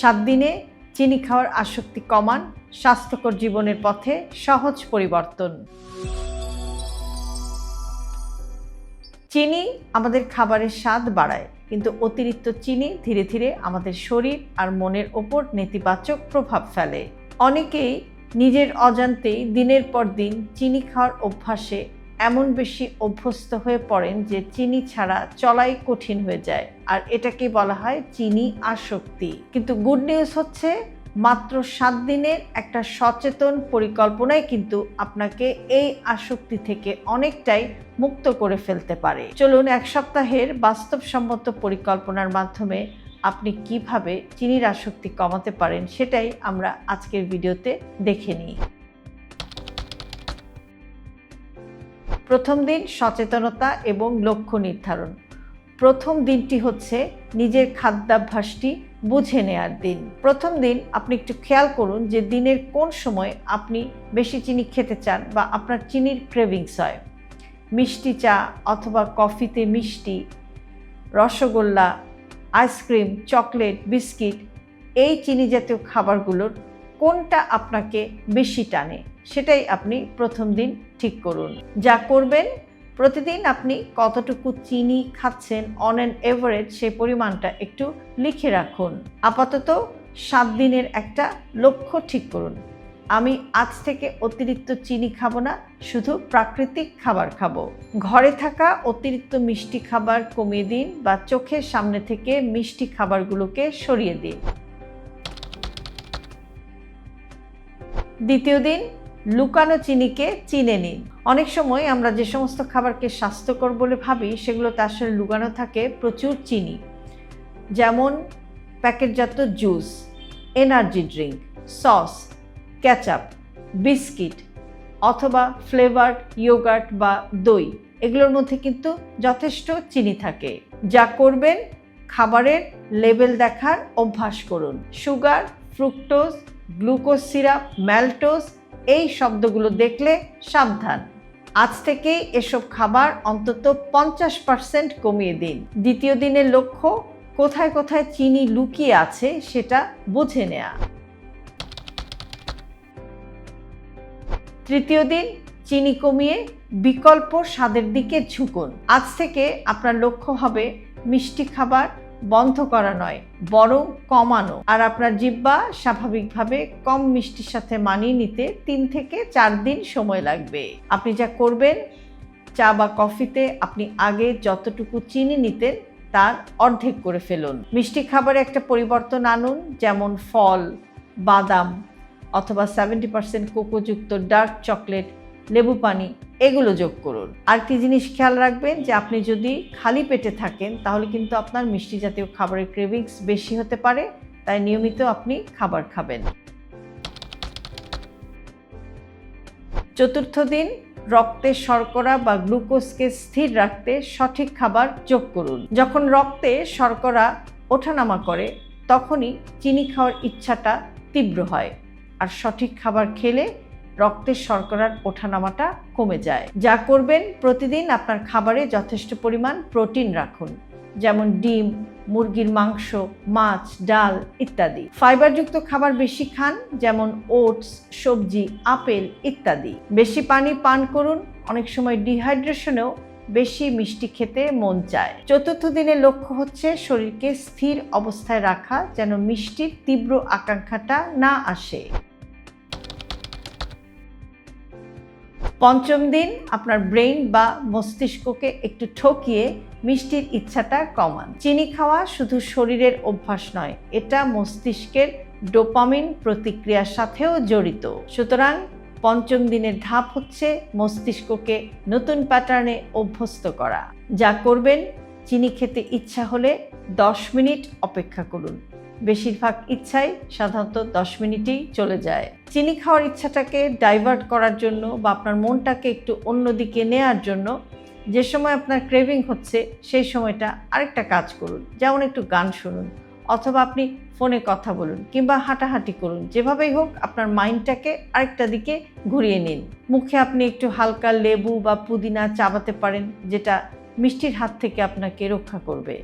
সাত দিনে চিনি খাওয়ার আসক্তি কমান, স্বাস্থ্যকর জীবনের পথে সহজ পরিবর্তন। চিনি আমাদের খাবারের স্বাদ বাড়ায়, কিন্তু অতিরিক্ত চিনি ধীরে ধীরে আমাদের শরীর আর মনের ওপর নেতিবাচক প্রভাব ফেলে। অনেকেই নিজের অজান্তেই দিনের পর দিন চিনি খাওয়ার অভ্যাসে এমন বেশি অভ্যস্ত হয়ে পড়েন যে চিনি ছাড়া চলাই কঠিন হয়ে যায়। আর এটাকে বলা হয় চিনি আসক্তি। কিন্তু গুড নিউজ হচ্ছে, মাত্র সাত দিনের একটা সচেতন পরিকল্পনায় কিন্তু আপনাকে এই আসক্তি থেকে অনেকটাই মুক্ত করে ফেলতে পারে। চলুন এক সপ্তাহের বাস্তবসম্মত পরিকল্পনার মাধ্যমে আপনি কীভাবে চিনির আসক্তি কমাতে পারেন সেটাই আমরা আজকের ভিডিওতে দেখে নিই। প্রথম দিন সচেতনতা এবং লক্ষ্য নির্ধারণ। প্রথম দিনটি হচ্ছে নিজের খাদ্যাভ্যাসটি বুঝে নেয়ার দিন। প্রথম দিন আপনি একটু খেয়াল করুন যে দিনের কোন সময় আপনি বেশি চিনি খেতে চান বা আপনার চিনির ক্রেভিংস হয়। মিষ্টি চা অথবা কফিতে মিষ্টি, রসগোল্লা, আইসক্রিম, চকলেট, বিস্কিট, এই চিনি জাতীয় খাবারগুলোর কোনটা আপনাকে বেশি টানে, সেটাই আপনি প্রথম দিন ঠিক করুন। যা করবেন, প্রতিদিন আপনি কতটুকু চিনি খাচ্ছেন অন অ্যান এভারেজ সেই পরিমাণটা একটু লিখে রাখুন। আপাতত সাত দিনের একটা লক্ষ্য ঠিক করুন। আমি আজ থেকে অতিরিক্ত চিনি খাব না, শুধু প্রাকৃতিক খাবার খাব। ঘরে থাকা অতিরিক্ত মিষ্টি খাবার কমিয়ে দিন বা চোখের সামনে থেকে মিষ্টি খাবারগুলোকে সরিয়ে দিন। দ্বিতীয় দিন, লুকানো চিনিকে চিনে নিন। অনেক সময় আমরা যে সমস্ত খাবারকে স্বাস্থ্যকর বলে ভাবি, সেগুলোতে আসলে লুকানো থাকে প্রচুর চিনি। যেমন প্যাকেটজাত juice, energy drink, sauce ketchup biscuit অথবা ফ্লেভার্ড ইয়োগার্ট বা দই। এগুলোর মধ্যে কিন্তু যথেষ্ট চিনি থাকে। যা করবেন, খাবারের লেবেল দেখার অভ্যাস করুন। Sugar, fructose glucose syrup, maltose, এই শব্দগুলো দেখলে সাবধান। আজ থেকে এসব খাবার অন্তত পঞ্চাশ পার্সেন্ট কমিয়ে দিন। দ্বিতীয় দিনের লক্ষ্য, কোথায় কোথায় চিনি লুকিয়ে আছে সেটা বুঝে নেয়া। তৃতীয় দিন, চিনি কমিয়ে বিকল্প স্বাদের দিকে ঝুঁকুন। আজ থেকে আপনার লক্ষ্য হবে মিষ্টি খাবার বন্ধ করা নয়, বরং কমানো। আর আপনার জিব্বা স্বাভাবিকভাবে কম মিষ্টির সাথে মানিয়ে নিতে তিন থেকে চার দিন সময় লাগবে। আপনি যা করবেন, চা বা কফিতে আপনি আগে যতটুকু চিনি নিতেন, তার অর্ধেক করে ফেলুন। মিষ্টি খাবারে একটা পরিবর্তন আনুন, যেমন ফল, বাদাম, অথবা সেভেন্টি পার্সেন্ট কোকোযুক্ত ডার্ক চকলেট, লেবু পানি এগুলো যোগ করুন। আর কি জিনিস খেয়াল রাখবেন যে আপনি যদি খালি পেটে থাকেন, তাহলে কিন্তু আপনার মিষ্টি জাতীয় খাবারের ক্রেভিংস বেশি হতে পারে, তাই নিয়মিত আপনি খাবার খাবেন। চতুর্থ দিন, রক্তে শর্করা বা গ্লুকোজকে স্থির রাখতে সঠিক খাবার যোগ করুন। যখন রক্তে শর্করা ওঠানামা করে, তখনই চিনি খাওয়ার ইচ্ছাটা তীব্র হয়। আর সঠিক খাবার খেলে রক্তের শর্করার ওঠানামাটা কমে যায়। যা করবেন প্রতিদিন আপনার খাবারে যথেষ্ট পরিমাণ প্রোটিন রাখুন, যেমন ডিম, মুরগির মাংস, মাছ, ডাল ইত্যাদি। ফাইবারযুক্ত খাবার বেশি খান, যেমন ওটস, সবজি, আপেল ইত্যাদি। বেশি পানি পান করুন, অনেক সময় ডিহাইড্রেশনেও বেশি মিষ্টি খেতে মন চায়। চতুর্থ দিনের লক্ষ্য হচ্ছে শরীরকে স্থির অবস্থায় রাখা, যেন মিষ্টির তীব্র আকাঙ্ক্ষাটা না আসে। পঞ্চম দিন আপনার ব্রেইন বা মস্তিষ্ককে একটু ঠকিয়ে মিষ্টির ইচ্ছাটা কমান। চিনি খাওয়া শুধু শরীরের অভ্যাস নয়, এটা মস্তিষ্কের ডোপামিন প্রতিক্রিয়ার সাথেও জড়িত। সুতরাং পঞ্চম দিনের ধাপ হচ্ছে মস্তিষ্ককে নতুন প্যাটার্নে অভ্যস্ত করা। যা করবেন, চিনি খেতে ইচ্ছা হলে দশ মিনিট অপেক্ষা করুন। বেশিরভাগ ইচ্ছাই সাধারণত দশ মিনিটেই চলে যায়। চিনি খাওয়ার ইচ্ছাটাকে ডাইভার্ট করার জন্য বা আপনার মনটাকে একটু অন্যদিকে নেয়ার জন্য যে সময় আপনার ক্রেভিং হচ্ছে, সেই সময়টা আরেকটা কাজ করুন। যেমন একটু গান শুনুন অথবা আপনি ফোনে কথা বলুন কিংবা হাঁটাহাঁটি করুন। যেভাবেই হোক আপনার মাইন্ডটাকে আরেকটা দিকে ঘুরিয়ে নিন। মুখে আপনি একটু হালকা লেবু বা পুদিনা চাবাতে পারেন, যেটা মিষ্টির হাত থেকে আপনাকে রক্ষা করবে।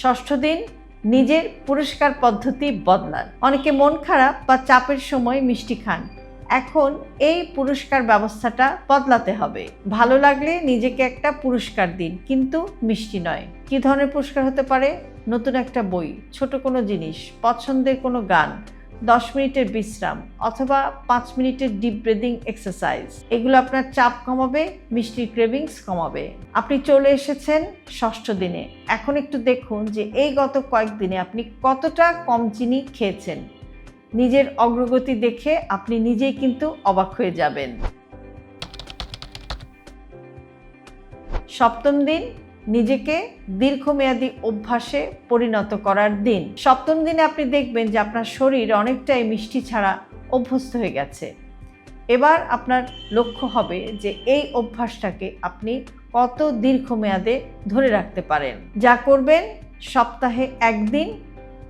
ষষ্ঠ দিন নিজের পুরস্কার পদ্ধতি বদলান। অনেকে মন খারাপ বা চাপের সময় মিষ্টি খান। এখন এই পুরস্কার ব্যবস্থাটা বদলাতে হবে। ভালো লাগলে নিজেকে একটা পুরস্কার দিন, কিন্তু মিষ্টি নয়। কি ধরনের পুরস্কার হতে পারে? নতুন একটা বই, ছোট কোনো জিনিস, পছন্দের কোনো গান দশ মিনিটের বিশ্রাম অথবা পাঁচ মিনিটের ডিপ ব্রিদিং এক্সারসাইজ এগুলো আপনার চাপ কমাবে মিষ্টির ক্রেভিংস কমাবে। আপনি চলে এসেছেন ষষ্ঠ দিনে। এখন একটু দেখুন যে এই গত কয়েকদিনে আপনি কতটা কম চিনি খেয়েছেন। নিজের অগ্রগতি দেখে আপনি নিজেই কিন্তু অবাক হয়ে যাবেন। সপ্তম দিন নিজেকে দীর্ঘমেয়াদী অভ্যাসে পরিণত করার দিন। সপ্তম দিনে আপনি দেখবেন যে আপনার শরীর অনেকটাই মিষ্টি ছাড়া অভ্যস্ত হয়ে গেছে। এবার আপনার লক্ষ্য হবে যে এই অভ্যাসটাকে আপনি কত দীর্ঘমেয়াদে ধরে রাখতে পারেন। যা করবেন, সপ্তাহে একদিন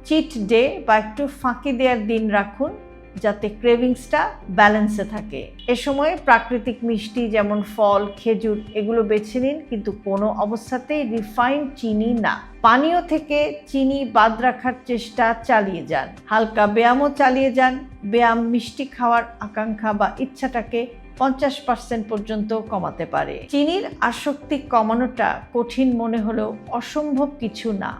চিট ডে বা একটু ফাঁকি দেওয়ার দিন রাখুন। যাতে ক্রেভিংসটা ব্যালেন্সে থাকে। এ সময় প্রাকৃতিক মিষ্টি যেমন ফল, খেজুর, এগুলো বেছে নিন, কিন্তু কোনো অবস্থাতেই রিফাইন্ড চিনি না। পানীয় থেকে চিনি বাদ রাখার চেষ্টা চালিয়ে যান। হালকা ব্যায়ামও চালিয়ে যান। ব্যায়াম মিষ্টি খাওয়ার আকাঙ্ক্ষা বা ইচ্ছাটাকে পঞ্চাশ পার্সেন্ট পর্যন্ত কমাতে পারে। চিনির আসক্তি কমানোটা কঠিন মনে হলেও অসম্ভব কিছু না।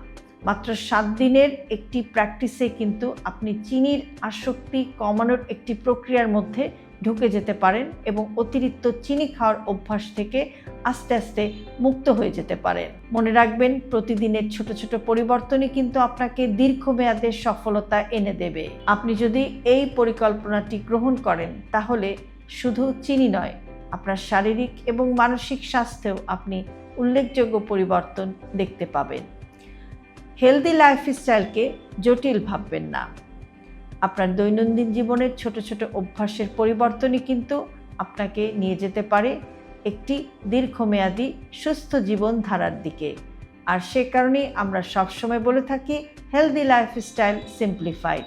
মাত্র সাত দিনের একটি প্র্যাকটিসে কিন্তু আপনি চিনির আসক্তি কমানোর একটি প্রক্রিয়ার মধ্যে ঢুকে যেতে পারেন এবং অতিরিক্ত চিনি খাওয়ার অভ্যাস থেকে আস্তে আস্তে মুক্ত হয়ে যেতে পারেন। মনে রাখবেন, প্রতিদিনের ছোট ছোট পরিবর্তনই কিন্তু আপনাকে দীর্ঘমেয়াদে সফলতা এনে দেবে। আপনি যদি এই পরিকল্পনাটি গ্রহণ করেন, তাহলে শুধু চিনি নয়, আপনার শারীরিক এবং মানসিক স্বাস্থ্যেও আপনি উল্লেখযোগ্য পরিবর্তন দেখতে পাবেন। হেলদি লাইফস্টাইলকে জটিল ভাববেন না। আপনার দৈনন্দিন জীবনের ছোট ছোট অভ্যাসের পরিবর্তনই কিন্তু আপনাকে নিয়ে যেতে পারে একটি দীর্ঘমেয়াদী সুস্থ জীবন ধারার দিকে। আর সে কারণেই আমরা সবসময় বলে থাকি হেলদি লাইফস্টাইল সিম্পলিফাইড